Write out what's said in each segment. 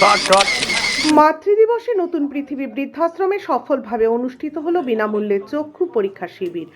Talk, talk. মাতৃদিবসে নতুন পৃথিবী বৃদ্ধাশ্রমে সফলভাবে অনুষ্ঠিত হলো বিনামূল্যে চক্ষু পরীক্ষা শিবির।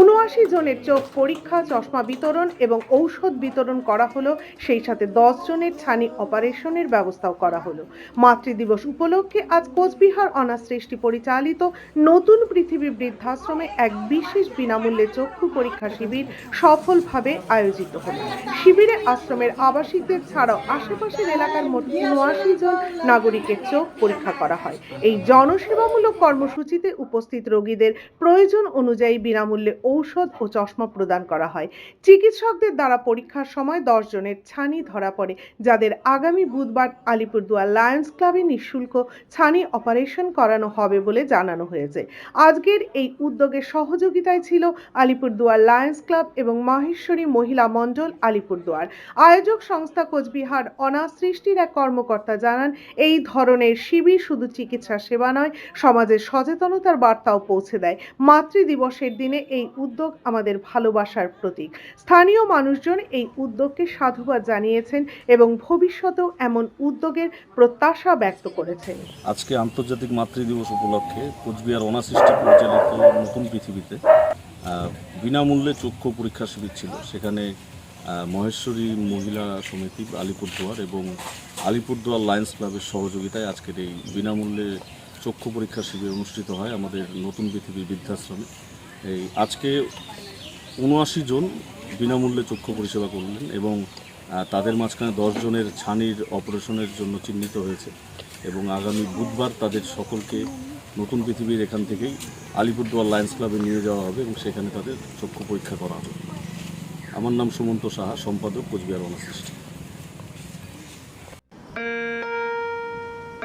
উনআশি জনের চোখ পরীক্ষা, চশমা বিতরণ এবং ঔষধ বিতরণ করা হলো। সেই সাথে দশ জনের ছানি অপারেশনের ব্যবস্থাও করা হলো। মাতৃদিবস উপলক্ষে আজ কোচবিহার অনাসৃষ্টি পরিচালিত নতুন পৃথিবী বৃদ্ধাশ্রমে এক বিশেষ বিনামূল্যে চক্ষু পরীক্ষা শিবির সফলভাবে আয়োজিত হলো। শিবিরে আশ্রমের আবাসিকদের ছাড়াও আশেপাশের এলাকার মোট উনআশি জন নাগরিকের চোখ পরীক্ষা করা হয়। এই জনসেবামূলক কর্মসূচিতে উপস্থিত রোগীদের প্রয়োজন অনুযায়ী বিনামূল্যে ঔষধ ও চশমা প্রদান করা হয়। চিকিৎসকদের দ্বারা পরীক্ষার সময় দশ জনের ছানি ধরা পড়ে, যাদের আগামী বুধবার আলিপুরদুয়ার লায়ন্স ক্লাবে নিঃশুল্ক ছানি অপারেশন করানো হবে বলে জানানো হয়েছে। আজকের এই উদ্যোগের সহযোগিতায় ছিল আলিপুরদুয়ার লায়ন্স ক্লাব এবং মাহেশ্বরী মহিলা মণ্ডল আলিপুরদুয়ার। আয়োজক সংস্থা কোচবিহার অনাসৃষ্টির এক কর্মকর্তা জানান, এই ধরনের শিবির শুধু চিকিৎসা সেবা নয়, সমাজের সচেতনতার বার্তাও পৌঁছে দেয়। মাতৃ দিবসের দিনে এই উদ্যোগ আমাদের ভালোবাসার প্রতীক। স্থানীয় মানুষজন এই উদ্যোগকে সাধুবাদ জানিয়েছেন এবং ভবিষ্যতেও এমন উদ্যোগের প্রত্যাশা ব্যক্ত করেছেন। আজকে আন্তর্জাতিক মাতৃ দিবস উপলক্ষে কোচবিহার অনাসৃষ্টি পরিচালিত নতুন পৃথিবীতে বিনামূল্যে চক্ষু পরীক্ষা শিবির ছিল। সেখানে মহেশ্বরী মহিলা সমিতি, আলিপুরদুয়ার এবং আলিপুরদুয়ার লায়ন্স ক্লাবের সহযোগিতায় আজকের এই বিনামূল্যে চক্ষু পরীক্ষা শিবির অনুষ্ঠিত হয় আমাদের নতুন পৃথিবীর বৃদ্ধাশ্রমে। এই আজকে উনআশি জন বিনামূল্যে চক্ষু পরিষেবা করলেন এবং তাদের মাঝখানে জনের ছানির অপারেশনের জন্য চিহ্নিত হয়েছে এবং আগামী বুধবার তাদের সকলকে নতুন পৃথিবীর এখান থেকেই আলিপুরদুয়ার লায়ন্স ক্লাবে নিয়ে যাওয়া হবে এবং সেখানে তাদের চক্ষু পরীক্ষা করা হবে। আমার নাম সুমন্ত সাহা, সম্পাদক কোচবিহার অনাসৃষ্টি